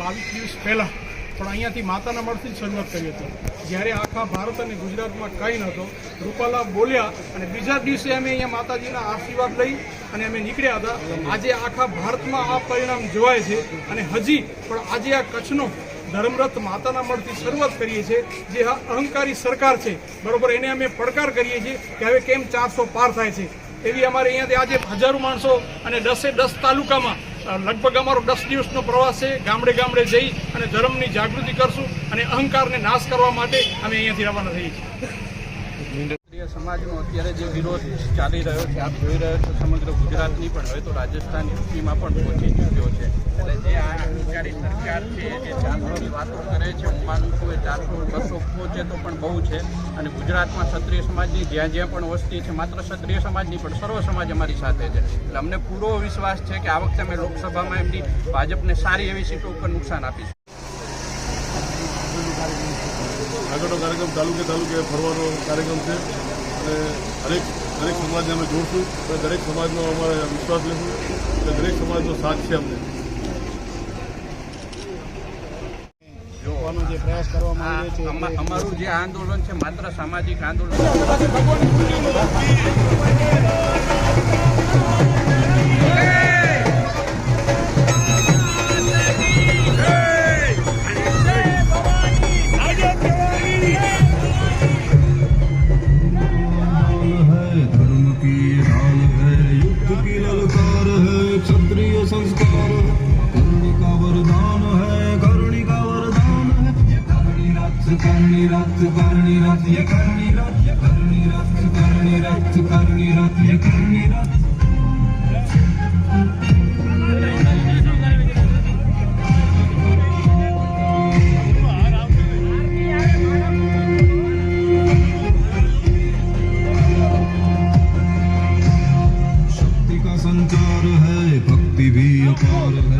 બાવીસ દિવસ પહેલાં પણ અહીંયાથી માતાના મળથી જ શરૂઆત કરી હતી. જ્યારે આખા ભારત અને ગુજરાતમાં કંઈ નહોતો રૂપાલા બોલ્યા અને બીજા દિવસે અમે અહીંયા માતાજીના આશીર્વાદ લઈ અને અમે નીકળ્યા હતા. આજે આખા ભારતમાં આ પરિણામ જોવાય છે અને હજી પણ આજે આ કચ્છનો ધર્મરથ માતાના મળથી શરૂઆત કરીએ છીએ, જે અહંકારી સરકાર છે. બરોબર, એને અમે પડકાર કરીએ છીએ કે હવે કેમ ચારસો પાર થાય છે. એવી અમારે અહીંયાથી આજે હજારો માણસો અને દસે દસ તાલુકામાં લગભગ અમારો દસ દિવસનો પ્રવાસ છે. ગામડે ગામડે જઈ અને ધર્મની જાગૃતિ કરશું અને અહંકારને નાશ કરવા માટે અમે અહીંયાથી રવાના થઈએ છીએ. સમાજનો અત્યારે જે વિરોધ ચાલી રહ્યો છે, આપ જોઈ રહ્યો છો સમગ્ર ગુજરાતની, પણ હવે તો રાજસ્થાન યુપીમાં પણ પહોંચી ચૂક્યો છે. એટલે જે આ સરકાર છે, જે ચારસોની વાતો માનું છું ચારસો બસો પહોંચે તો પણ બહુ છે. અને ગુજરાતમાં ક્ષત્રિય સમાજની જ્યાં જ્યાં પણ વસ્તી છે, માત્ર ક્ષત્રિય સમાજની પણ સર્વ સમાજ અમારી સાથે છે. એટલે અમને પૂરો વિશ્વાસ છે કે આ વખતે અમે લોકસભામાં એમની ભાજપને સારી એવી સીટો ઉપર નુકસાન આપીશું. આગળનો કાર્યક્રમ તાલુકે તાલુકે ફરવાનો કાર્યક્રમ છે. અને દરેક દરેક સમાજને અમે જોડશું. અને દરેક સમાજનો અમારે વિશ્વાસ લેશું અને દરેક સમાજનો સાથ છે અમને. જોવાનો જે પ્રયાસ કરવામાં આવ્યો છે અમારું જે આંદોલન છે માત્ર સામાજિક આંદોલન करणी रक्त करणी रक्त ये करणी रक्त करणी रक्त करणी रक्त करणी रक्त ये करणी रक्त संचार है भक्ति भी अपार है